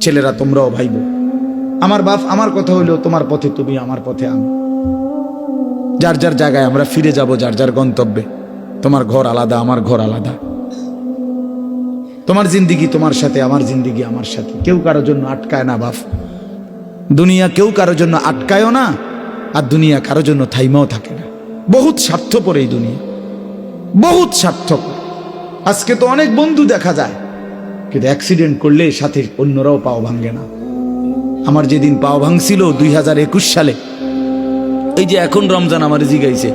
ছেলেরা, তোমরাও ভাইব। আমার বাপ আমার কথা হইল তোমার পথে তুমি আমার পথে আমি যার যার জায়গায় আমরা ফিরে যাব, যার যার গন্তব্যে, তোমার ঘর আলাদা, আমার ঘর আলাদা। তোমার জিন্দিগি তোমার সাথে, আমার জিন্দিগি আমার সাথে। কেউ কারোর জন্য আটকায় না বাপ। দুনিয়া কেউ কারোর জন্য আটকায়ও না, আর দুনিয়া কারোর জন্য থাইমাও থাকে না। বহুত স্বার্থপর এই দুনিয়া। বহুত স্বার্থপর। আজকে তো অনেক বন্ধু দেখা যায়। কিন্তু অ্যাক্সিডেন্ট করলে সাথে অন্যরাও পাও ভাঙ্গে না। আমার যেদিন পাও ভাঙছিল দুই হাজার একুশ সালে, এই যে এখন রমজান আমার জিগাইছে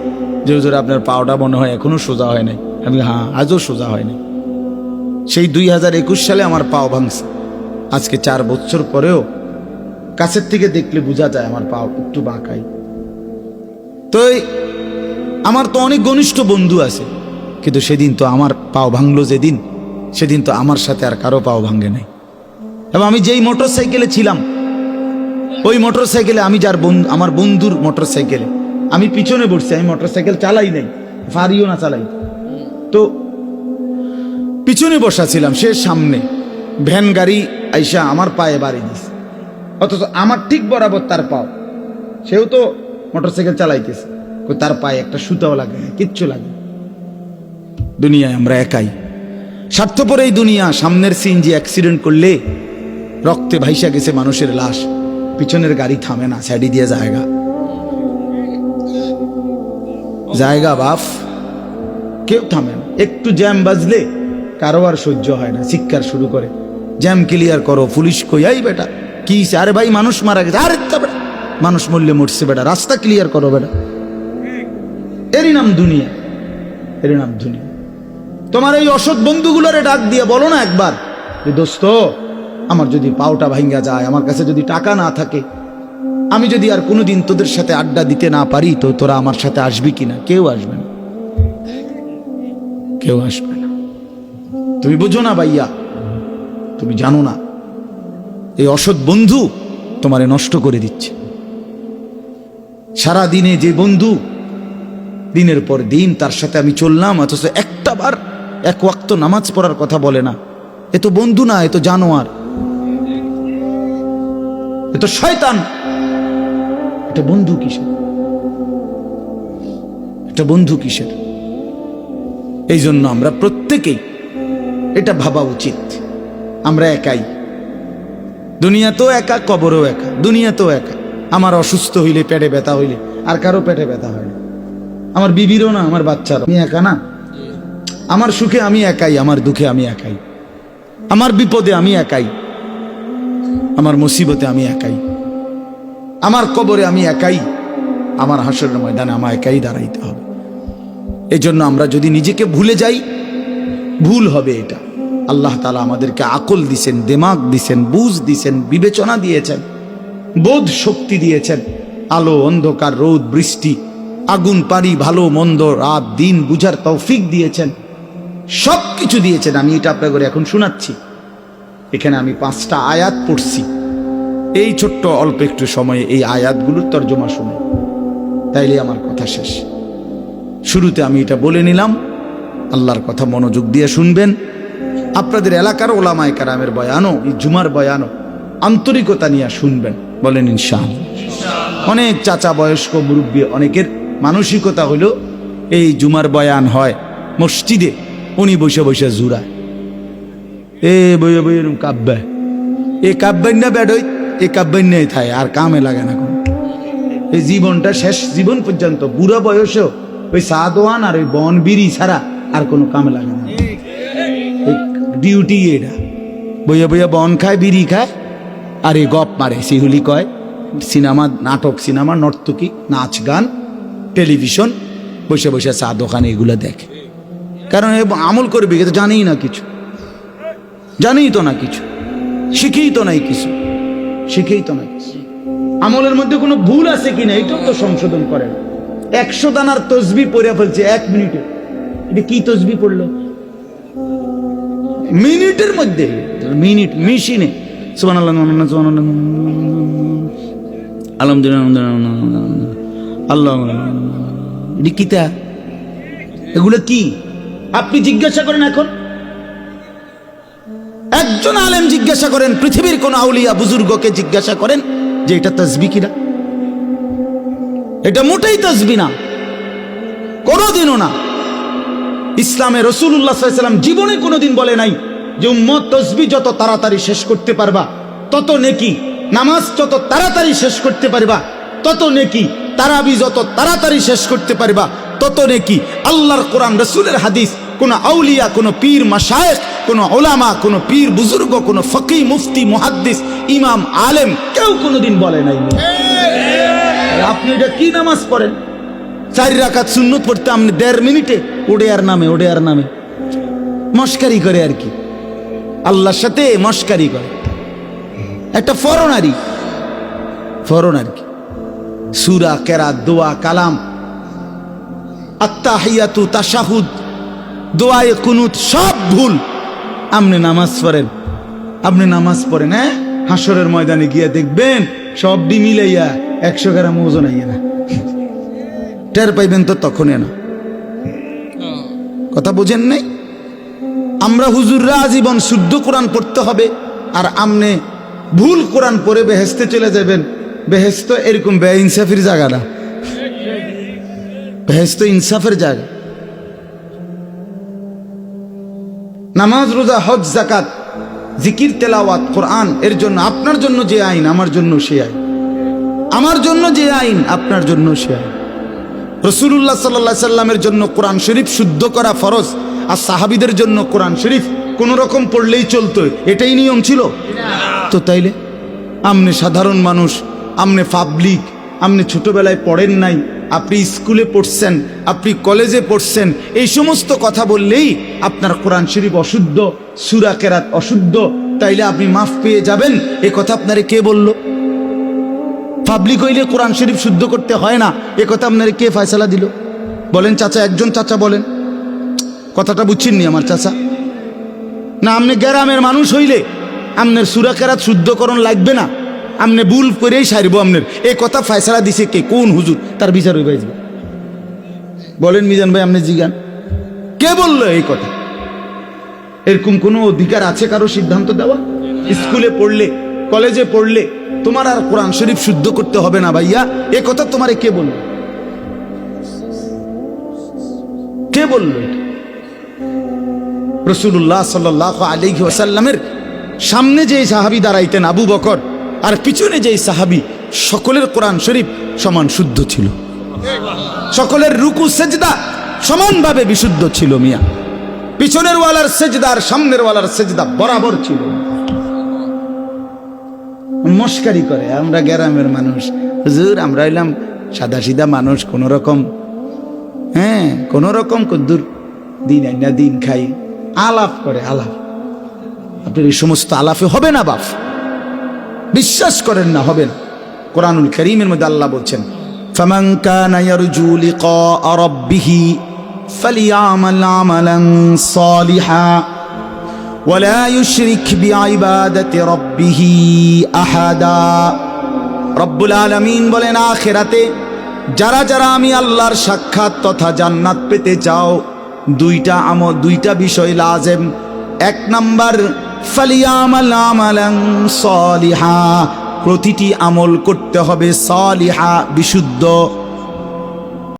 যে হুজুর আপনার পাওটা মনে হয় এখনও সোজা হয় নাই। আমি হ্যাঁ আজও সোজা হয় নাই। সেই দুই হাজার একুশ সালে আমার পাও ভাঙছে। আজকে চার বছর পরেও কাছের থেকে দেখলে বোঝা যায় আমার পাও একটু বাঁকাই। তো আমার তো অনেক ঘনিষ্ঠ বন্ধু আছে, কিন্তু সেদিন তো আমার পাও ভাঙলো যেদিন। সেদিন তো আমার সাথে আর কারও পাও ভাঙে নাই। এবং আমি যেই মোটর সাইকেলে ছিলাম, ওই মোটর সাইকেলে আমি যার বন্ধু, আমার বন্ধুর মোটর সাইকেলে আমি পিছনে বসছি, আমি মোটর সাইকেল চালাই নাই ফারিও না চালাই। তো পিছনে বসা ছিলাম, সে সামনে, ভ্যান গাড়ি আইসা আমার পায়ে বাড়ি দিস অথচ আমার ঠিক বরাবর তার পাও। সেও তো মোটর সাইকেল চালাইতেছে তার পায়ে একটা সুতাও লাগে কিচ্ছু লাগে দুনিয়ায় আমরা একাই। স্বার্থপর এই দুনিয়া, সামনের সিনজি অ্যাক্সিডেন্ট করলে রক্তে ভাইসা গেছে মানুষের লাশ, পিছনের গাড়ি থামে না সাইডি দিয়ে জায়গা। জায়গা বাফ, কেউ থামে না। একটু জ্যাম বাজলে কারও আর সহ্য হয় না, চিৎকার শুরু করে। জ্যাম ক্লিয়ার করো, পুলিশ কই, এই বেটা, কি? আরে ভাই, মানুষ মারা গেছে। আরে তা বেটা, মানুষ মরলে মরছে বেটা, রাস্তা ক্লিয়ার করো বেটা। এরই নাম দুনিয়া, এরই নাম দুনিয়া। তোমার এই অসৎ বন্ধুগুলোরে ডাক দিয়ে বলো না একবার। যে, দোস্ত, আমার যদি পাওটা ভাঙ্গা যায়, আমার কাছে যদি টাকা না থাকে, আমি যদি আর কোনোদিন তোদের সাথে আড্ডা দিতে না পারি, তো তোরা আমার সাথে আসবি কিনা? কেউ আসবে না। কেউ আসবে না। তুমি বুঝো না ভাইয়া, তুমি জানো না, এই অসৎ বন্ধু তোমারে নষ্ট করে দিচ্ছে। সারা দিনে যে বন্ধু, দিনের পর দিন তার সাথে আমি চললাম, অথচ একটা বার এক ওয়াক্ত নামাজ পড়ার কথা বলে না। এ তো বন্ধু না, এ তো জানোয়ার। এ তো শয়তান। এটা বন্ধু কিসের? এটা বন্ধু কিসের? এই জন্য আমরা প্রত্যেকেই এটা ভাবা উচিত। আমরা একাই। দুনিয়া তো একা, কবরও একা। দুনিয়া তো একা। আমার অসুস্থ হইলে পেটে ব্যথা হইলে। আর কারও পেটে ব্যথা হয় না। আমার বিবিরও না, আমার বাচ্চারও। আমি একা না? আমার সুখে আমি একাই, আমার দুঃখে আমি একাই। আমার বিপদে আমি একাই। আমার মুসিবতে আমি একাই। আমার কবরে আমি একাই। আমার হাসরের ময়দানে আমার একাই দাঁড়াইতে হবে। এই জন্য আমরা যদি নিজেকে ভুলে যাই, ভুল হবে এটা। আল্লাহ তালা আমাদেরকে আকল দিছেন, দেমাগ দিছেন, বুঝ দিছেন, বিবেচনা দিয়েছেন, বোধ শক্তি দিয়েছেন। আলো, অন্ধকার, রোদ, বৃষ্টি, আগুন, পানি, ভালো, মন্দ, রাত, দিন, বুঝার তৌফিক দিয়েছেন। সব কিছু দিয়েছেন। আমি এটা আপনার করে এখন শোনাচ্ছি। এখানে আমি পাঁচটা আয়াত পড়ছি। এই ছোট্ট, অল্প একটু সময়ে এই আয়াতগুলোর তর্জমা শুনে। তাইলে আমার কথা শেষ। শুরুতে আমি এটা বলে নিলাম। আল্লাহর কথা মনোযোগ দিয়ে শুনবেন। আপনাদের এলাকার ওলামায় কারামের বয়ানও, এই জুমার বয়ানও আন্তরিকতা নিয়ে শুনবেন। বলেন ইনশাল অনেক চাচা বয়স্ক মুরব্বী, অনেকের মানসিকতা হলো, এই জুমার বয়ান হয় মসজিদে। উনি বসে বসে জুড়ায়। এ বইয়ে বইয়ে এরম কাব্যায় এ কাব্যান না বেডই, এ কাব্যান নেই থায় আর কামে লাগে না কোনো। এই জীবনটা শেষ জীবন পর্যন্ত, বুড়ো বয়সেও ওই সাদওয়ান আর ওই বন বিড়ি ছাড়া আর কোনো কামে লাগে না। ডিউটি এটা। বইয়া বইয়া বন খায়, বিড়ি খায়, আর এই গপ মারে শিহুলি কয়। সিনেমা, নাটক, সিনেমা, নর্তকী, নাচ, গান, টেলিভিশন, বসে বসে চা দোকানে এগুলো দেখে। কারণ এ আমল করবে, এ তো জানেই না কিছু। জানেই তো না কিছু। শিখেই তো নাই কিছু। শিখেই তো না কিছু। আমলের মধ্যে কোনো ভুল আছে কিনা এটাও তো সংশোধন করে না। একশো দানার তসবি পড়ে ফেলছে এক মিনিটে। এটা কি তসবি পড়ল? মিনিটের মধ্যে। মিনিট, মেশিনে। সুবান আলহামদুলিল্লাহ আল্লাহ এটা কিতা? এগুলো কি? আপনি জিজ্ঞাসা করেন এখন? একজন আলেম জিজ্ঞাসা করেন, পৃথিবীর কোন আউলিয়া বুজুর্গকে জিজ্ঞাসা করেন যে এটা তসবি কিনা? এটা মোটেই তসবি না। কোনোদিনও না। ইসলামে রসুল্লাহ সাল্লাম জীবনে কোনোদিন বলে নাই যে, উম্মত তসবি যত তাড়াতাড়ি শেষ করতে পারবা, তত নেকি। নামাজ যত তাড়াতাড়ি শেষ করতে পারবা, তত নেকি। তারাবি যত তাড়াতাড়ি শেষ করতে পারবা, তত নেকি। আল্লাহর কোরআন, রসুলের হাদিস কোন আউলিয়া, কোন পীর মাসায়েক কোন ওলামা, কোনো পীর বুজুর্গ, কোন ফকি মুফতি, মুহাদ্দিস, ইমাম, আলেম কেউ কোনোদিন বলে নাই আপনি এটা কি নামাজ পড়েন? চারি রাকাত সুন্নত পড়তে আপনি দেড় মিনিটে ওডে আর নামে ওডে আর নামে। মস্কারি করে আর কি। আল্লাহর সাথে মস্কারি করে। একটা ফরনারি ফরন আর কি। সুরা কেরা দোয়া, কালাম। আত্মাহিয়াতু তাশাহুদ। দোয়ায়ে কুনুত সব ভুল। আপনি নামাজ পড়েন। আপনি নামাজ পড়েন হ্যাঁ? হাসরের ময়দানে গিয়ে দেখবেন সব ডি মিলাইয়া একশো গ্রাম ওজন আইয়া না। টের পাইবেন তো তখনই না। কথা বুঝেন নাই? আমরা হুজুররা আজীবন শুদ্ধ কোরআন পড়তে হবে, আর আমনে ভুল কোরআন পড়ে বেহেস্তে চলে যাবেন। বেহেস্ত এরকম বে ইনসাফের জায়গা না। বেহেস্ত ইনসাফের জায়গা। নামাজ, রোজা, হজ জাকাত জিকির, তেলাওয়াত, কোরআন, এর জন্য, আপনার জন্য যে আইন, আমার জন্য সে আইন। আমার জন্য যে আইন, আপনার জন্য সে আইন। রসুল্লাহ সাল্লা সাল্লামের জন্য কোরআন শরীফ শুদ্ধ করা ফরজ, আর সাহাবিদের জন্য কোরআন শরীফ কোন রকম পড়লেই চলতো, এটাই নিয়ম ছিল? তো তাইলে, আমনে সাধারণ মানুষ, আমনে পাবলিক আপনি ছোটবেলায় পড়েন নাই আপনি স্কুলে পড়ছেন, আপনি কলেজে পড়ছেন, এই সমস্ত কথা বললেই আপনার কোরআন শরীফ অশুদ্ধ, সুরা কেরাত অশুদ্ধ, তাইলে আপনি মাফ পেয়ে যাবেন। এ কথা আপনারে কে বলল? পাবলিক হইলে কোরআন শরীফ শুদ্ধ করতে হয় না, এ কথা আপনারা কে ফয়সালা দিল? বলেন চাচা, একজন চাচা বলেন। কথাটা বুঝছেননি আমার চাচা? না, আপনি গ্রামের মানুষ হইলে আপনার সুরা কেরাত শুদ্ধকরণ লাগবে না। আপনি ভুল করেই সারবো আপনার এই কথা ফয়সালা দিছে কে? কোন হুজুর? তার বিচার হইবে বলেন মিজান ভাই আপনি জিগান। কে বলল এই কথা? এরকম কোনো অধিকার আছে কারও সিদ্ধান্ত দেওয়া? স্কুলে পড়লে, কলেজে পড়লে তোমার আর কোরআন শরীফ শুদ্ধ করতে হবে না ভাইয়া? এ কথা তোমারে কে বলল? কে বলল রসুল্লাহ সাল্লাহ আলিহি ওয়াসাল্লামের সামনে যে সাহাবি দাঁড়াইতেন, আবু বকর আর পিছনে যেই সাহাবি, সকলের কোরআন শরীফ সমান শুদ্ধ ছিল। সকলের রুকু, সেজদা সমানভাবে বিশুদ্ধ ছিল মিয়া। পিছনের ওয়ালার সেজদা আর সামনের ওয়ালার সেজদা বরাবর ছিল। মস্কারি করে, আমরা গ্রামের মানুষ। হুজুর, আমরা হইলাম সাদা সিধা মানুষ, কোন রকম হ্যাঁ কোন রকম কদ্দুর। দিন আইনা দিন খাই, আলাপ করে আলাপ। আপনার এই সমস্ত আলাপে হবে না বাপ। বিশ্বাস করেন না হবে না কোরআনুল করিমের মধ্যে আল্লাহ বলছেন রব্বুল আলমিন বলেন, আখেরাতে যারা যারা আমি আল্লাহর সাক্ষাৎ তথা জান্নাত পেতে চাও, দুইটা আমল, দুইটা বিষয় লাজেম। এক নাম্বার প্রতিটি আমল করতে হবে সলিহা বিশুদ্ধ